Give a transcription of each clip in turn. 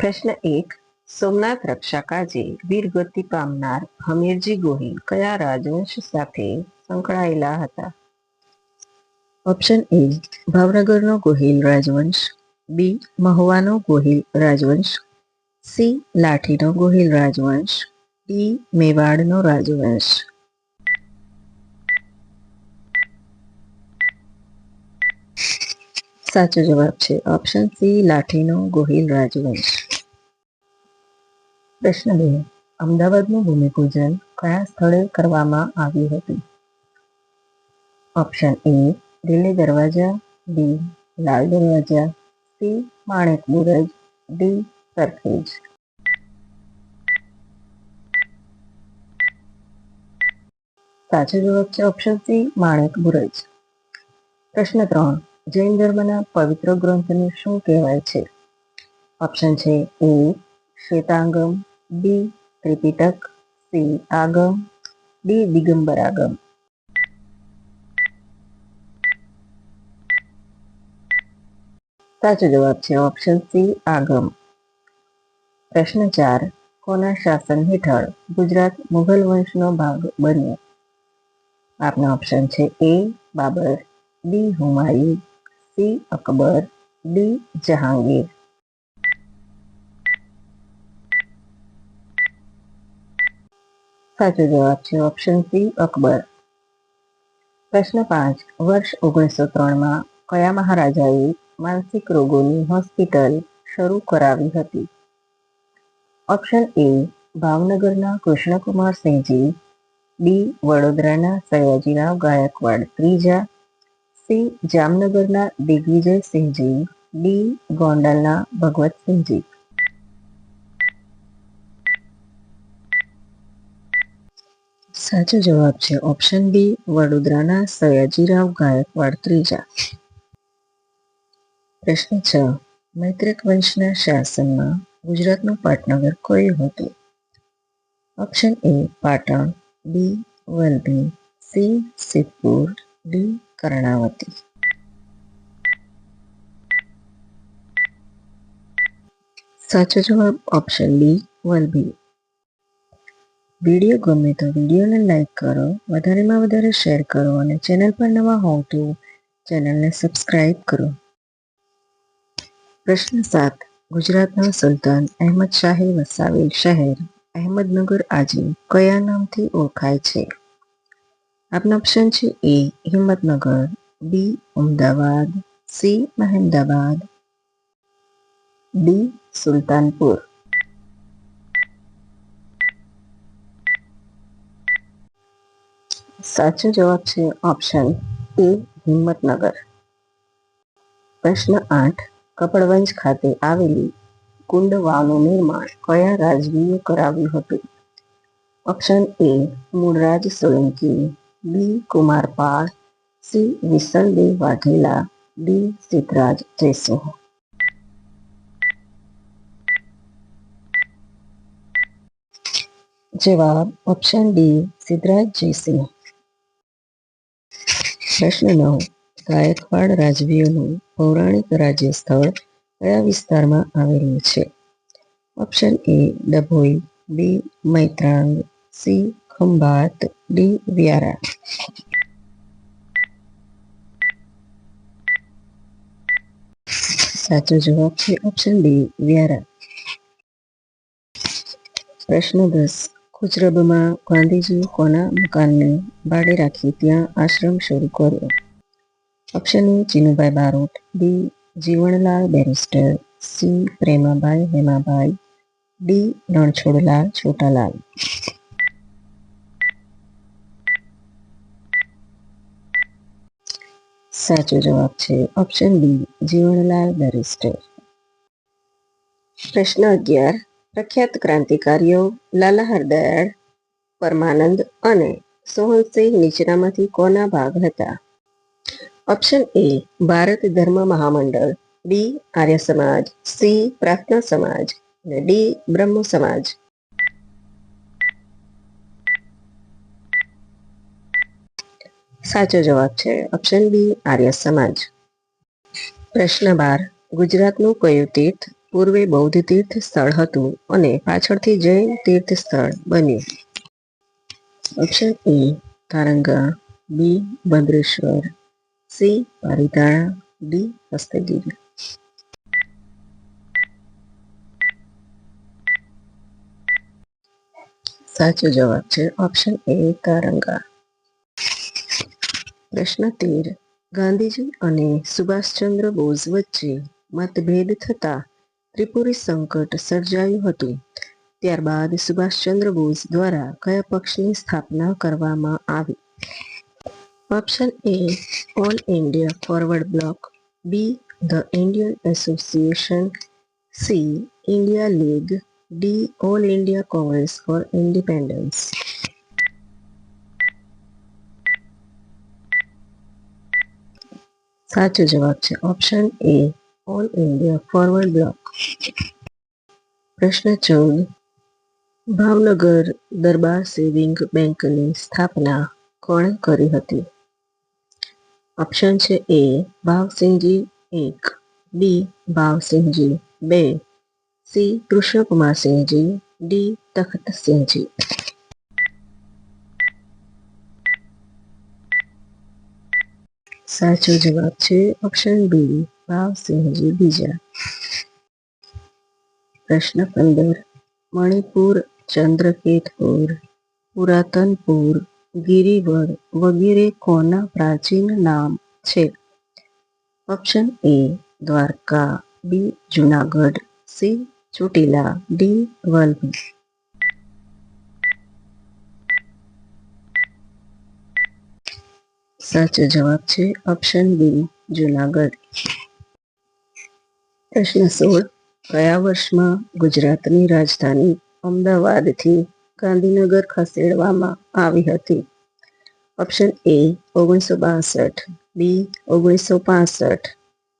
પ્રશ્ન એક, સોમનાથ રક્ષાકાજી વીરગતિ પામનાર હમીરજી ગોહિલ કયા રાજવંશ સાથે સંકળાયેલા હતા? ઓપ્શન એ, ભાવનગરનો ગોહિલ રાજવંશ, બી, મહુવાનો ગોહિલ રાજવંશ, સી, લાઠીનો ગોહિલ રાજવંશ, ડી, મેવાડનો રાજવંશ. સાચો જવાબ છે ઓપ્શન સી, લાઠીનો ગોહિલ રાજવંશ. પ્રશ્ન બે અમદાવાદનું ભૂમિપૂજન કયા સ્થળે કરવામાં આવ્યું હતું? ઓપ્શન એ, Delhi Darwaja, B, Lal Darwaja, C, Manek Burj, D, Sarkhej. સાચો જવાબ છે ઓપ્શન સી, માણેક બુરજ. પ્રશ્ન ત્રણ, જૈન ધર્મના પવિત્ર ગ્રંથને શું કહેવાય છે? ઓપ્શન છે A, Shvetangam B Tripitaka, C Agam, D Digambar Agam. સાચો જવાબ છે ઓપ્શન સી આગમ. પ્રશ્ન ચાર, કોના શાસન હેઠળ ગુજરાત મુઘલ વંશનો ભાગ બન્યો? આપના ઓપ્શન છે A, Babur, B Humayun, C Akbar, D Jahangir. સાચો જવાબ છે ઓપ્શન સી અકબર. પ્રશ્ન પાંચ, વર્ષ ઓગણીસો ત્રણમાં કયા મહારાજાએ માનસિક રોગોની હોસ્પિટલ શરૂ કરાવી હતી? ઓપ્શન એ ભાવનગરના કૃષ્ણકુમાર સિંહજી. બી વડોદરાના સયાજીરાવ ગાયકવાડ ત્રીજા. સી જામનગરના દિગ્વિજય સિંહજી. ડી ગોંડલના ભગવતસિંહજી સાચો જવાબ છે ઓપ્શન બી વડોદરાના સયાજીરાવ ગાયકવાડ ત્રીજા. પ્રશ્ન છ મૈત્રક વંશના શાસનમાં ગુજરાતનું પાટનગર કયું હતું? Option A Patan B Valabhi C Siddhpur D Karnavati. સાચો જવાબ ઓપ્શન બી વલભી. વીડિયો ગમે તો વિડીયોને લાઈક કરો, વધારેમાં વધારે શેર કરો અને ચેનલ પર નવા હોવ તો ચેનલને સબસ્ક્રાઇબ કરો. પ્રશ્ન સાત. ગુજરાતના સુલતાન અહેમદ શાહે વસાવેલ શહેર અહેમદનગર આજે કયા નામથી ઓળખાય છે? આપના ઓપ્શન છે A Himmatnagar B Ahmedabad C Mehmedabad D Sultanpur. સાચો જવાબ છે ઓપ્શન એ હિંમતનગર. પ્રશ્ન આઠ, કપડવંજ ખાતે આવેલી કુંડ વાવનું નિર્માણ કયા રાજવીએ કરાવ્યું હતું? Option A Mulraj Solanki B Kumarpal C Visaldev Vaghela D Siddhraj Jaysinh. જવાબ ઓપ્શન ડી સિદ્ધરાજ જયસિંહ. પ્રશ્ન નવ ગાયકવાડ રાજવીઓનું પૌરાણિક રાજ્ય સ્થળ કયા વિસ્તારમાં આવેલું છે? Option A Dabhoi, B Maitrang, C Khambhat, D Vyara. સાચો જવાબ છે ઓપ્શન ડી વ્યારા. પ્રશ્ન દસ. ખુચરબમાં ગાંધીજી કોના મકાનને ભાડે રાખી ત્યાં આશ્રમ શરૂ કર્યો. Option A Barot B Jivanlal barrister, C. Premabhai Hemabhai D. Ranchhodlal Chhotalal. સાચો જવાબ છે ઓપ્શન બી, જીવણલાલ બેરિસ્ટર. પ્રશ્ન અગિયાર. પ્રખ્યાત ક્રાંતિકારીઓ લાલા હરદયાળ પરમાનંદ અને સોહનસિંહ નીચેનામાંથી કોના ભાગ હતા? ઓપ્શન એ, ભારત ધર્મ મહામંડળ, બી, આર્ય સમાજ, સી, પ્રાર્થના સમાજ અને ડી, બ્રહ્મ સમાજ. સાચો જવાબ છે ઓપ્શન બી, આર્ય સમાજ. પ્રશ્ન બાર, ગુજરાતનું કયું તીર્થ પૂર્વે બૌદ્ધ તીર્થ સ્થળ હતું અને પાછળથી જૈન તીર્થ સ્થળ બન્યું. Option A, Taranga, B, Bhadreshwar, C Paritala D, Hastagiri. સાચો જવાબ છે ઓપ્શન એ, તારંગા. પ્રશ્ન તેર ગાંધીજી અને સુભાષચંદ્ર બોઝ વચ્ચે મતભેદ થતા ત્રિપુરી સંકટ સર્જાયું હતું. ત્યારબાદ સુભાષચંદ્ર બોઝ દ્વારા કયા પક્ષની સ્થાપના કરવામાં આવી? Option A all India forward bloc, B the Indian association, C India league, D all India congress for independence. સાચો જવાબ છે option A all India forward bloc પ્રશ્ન ચૌદ ભાવનગર દરબાર સેવિંગ બેંકની સ્થાપના કોણે કરી હતી? ઓપ્શન છે એ, ભાવસિંહજી એક, બી, ભાવસિંહજી બે, સી કૃષ્ણકુમારસિંહજી ડી તખતસિંહજી સાચો જવાબ છે ઓપ્શન બી ભાવસિંહજી બીજા પ્રશ્ન પંદર. મણિપુર, ચંદ્રકેતપુર, પુરાતનપુર ગિરિવર વગેરે કોના પ્રાચીન નામ છે? Option A Dwarka, B Junagadh, C Chotila, D Valabhi. સાચો જવાબ છે ઓપ્શન બી જુનાગઢ. પ્રશ્ન સોળ. કયા વર્ષમાં ગુજરાતની રાજધાની અમદાવાદથી ગાંધીનગર ખસેડવામાં આવી હતી. ઓપ્શન એ ઓગણીસો બાસઠ, બી ઓગણીસો પાસઠ,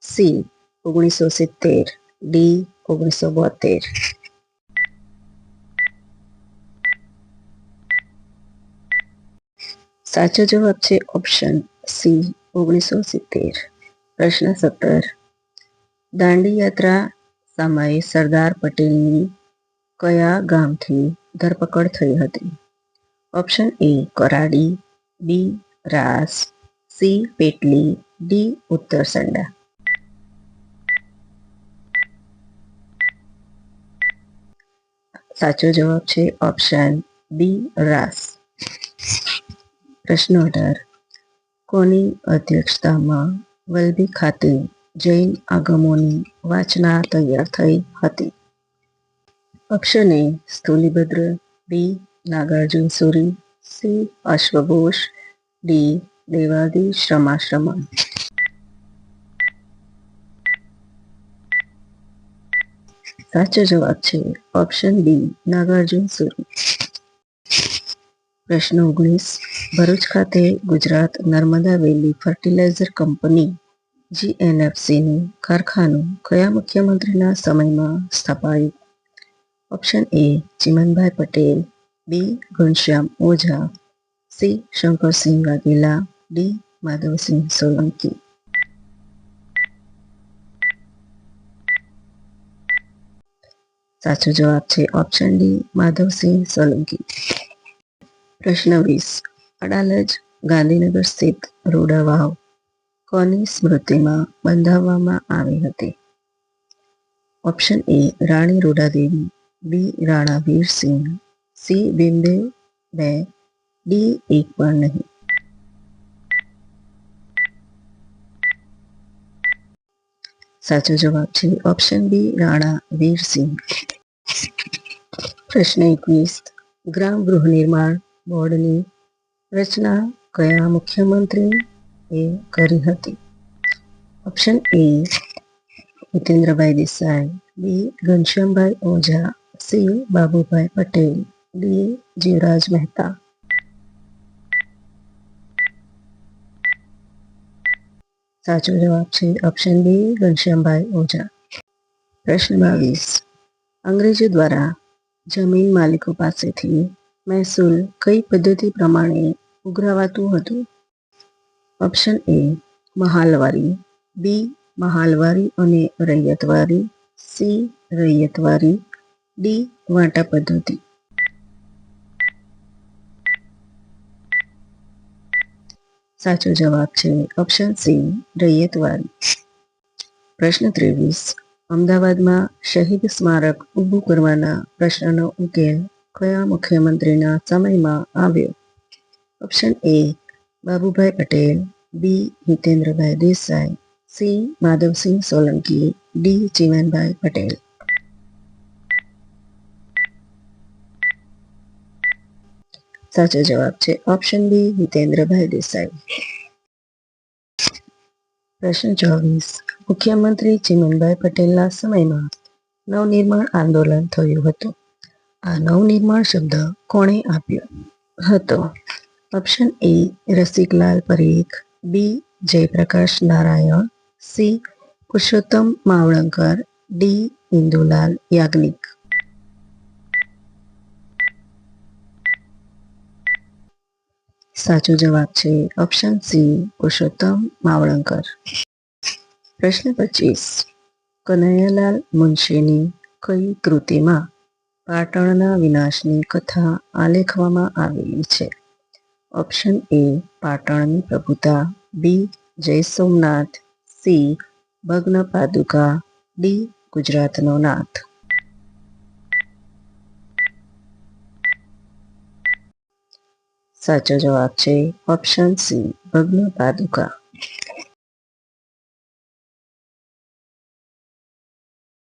સી ઓગણીસો સિત્તેર, ડી ઓગણીસો બોતેર. સાચો જવાબ છે ઓપ્શન સી ઓગણીસો સિત્તેર. પ્રશ્ન સત્તર. દાંડી યાત્રા સમયે સરદાર પટેલની કયા ગામથી ધરપકડ થઈ હતી? Option A Karadi, B Ras, C Petli, D Uttarsanda. સાચો જવાબ છે ઓપ્શન બી રાસ. પ્રશ્ન અઢાર. કોની અધ્યક્ષતામાં વલભી ખાતે જૈન આગમોની વાચના તૈયાર થઈ હતી. અક્ષને સ્થૂલીભદ્ર બી. નાગાર્જુન સુરી, સી. અશ્વઘોષ, ડી. દેવાદી શ્રમાશ્રમણ. સાચો જવાબ છે ઓપ્શન બી નાગાર્જુન સુરી. પ્રશ્ન ઓગણીસ. ભરૂચ ખાતે Gujarat Narmada valley fertilizer company જીએનએફસીનું કારખાનું કયા મુખ્યમંત્રીના સમયમાં સ્થપાયું? Option A Chimanbhai Patel B Ghanshyam Oza C Shankersinh Vaghela D Madhavsinh Solanki. સાચો જવાબ છે ઓપ્શન ડી માધવસિંહ સોલંકી. પ્રશ્ન વીસ, અડાલજ ગાંધીનગર સ્થિત રોડા વાવ કોની સ્મૃતિમાં બંધાવવામાં આવી હતી? Option A Rani Rudadevi, B Rana Virsinh, C બિંદે, બે ડી એક પણ નહીં. સાચો જવાબ છે ઓપ્શન બી રાણા વીરસિંહ. પ્રશ્ન એકવીસ. ગ્રામ ગૃહ નિર્માણ બોર્ડની રચના કયા મુખ્યમંત્રી એ કરી હતી. Option A Hitendrabhai Desai. B Ghanshyambhai Oza. C Babubhai Patel. D Jivraj Mehta. સાચો જવાબ છે ઓપ્શન બી ઘનશ્યામભાઈ ઓઝા. પ્રશ્ન બાવીસ. અંગ્રેજો દ્વારા જમીન માલિકો પાસેથી મહેસૂલ કઈ પદ્ધતિ પ્રમાણે ઉઘરાવાતું હતું? ઓપ્શન એ મહાલવારી, બી મહાલવારી અને રૈયતવારી, સી રૈયતવારી, ડી વાટા પદ્ધતિ. સાચો જવાબ છે ઓપ્શન સી રૈયતવારી. પ્રશ્ન ત્રેવીસ, અમદાવાદમાં શહીદ સ્મારક ઊભું કરવાના પ્રશ્નનો ઉકેલ કયા મુખ્યમંત્રીના સમયમાં આવ્યો? Option A Babubhai Patel, B. Hitendrabhai Desai, C. Madhavsinh Solanki, D. Jivanbhai Patel. સાચો જવાબ છે ઓપ્શન બી હિતેન્દ્રભાઈ દેસાઈ. પ્રશ્ન ચોવીસ. મુખ્યમંત્રી ચિમનભાઈ પટેલના સમયમાં નવનિર્માણ આંદોલન થયું હતું. આ નવનિર્માણ શબ્દ કોણે આપ્યો હતો? Option A Rasiklal Parekh B Jayaprakash Narayan C Purushottam Mavalankar D Indulal Yagnik સાચો જવાબ છે ઓપ્શન સી પુરુષોત્તમ માવળંકર પ્રશ્ન પચીસ. કનૈયાલાલ મુનશીની કઈ કૃતિમાં પાટણના વિનાશની કથા આલેખવામાં આવેલી છે? ઓપ્શન એ પાટણની પ્રભુતા. B Jay Somnath C Bhagna Paduka D ગુજરાતનો નાથ. સાચો જવાબ છે ઓપ્શન સી ભગ્ન પાદુકા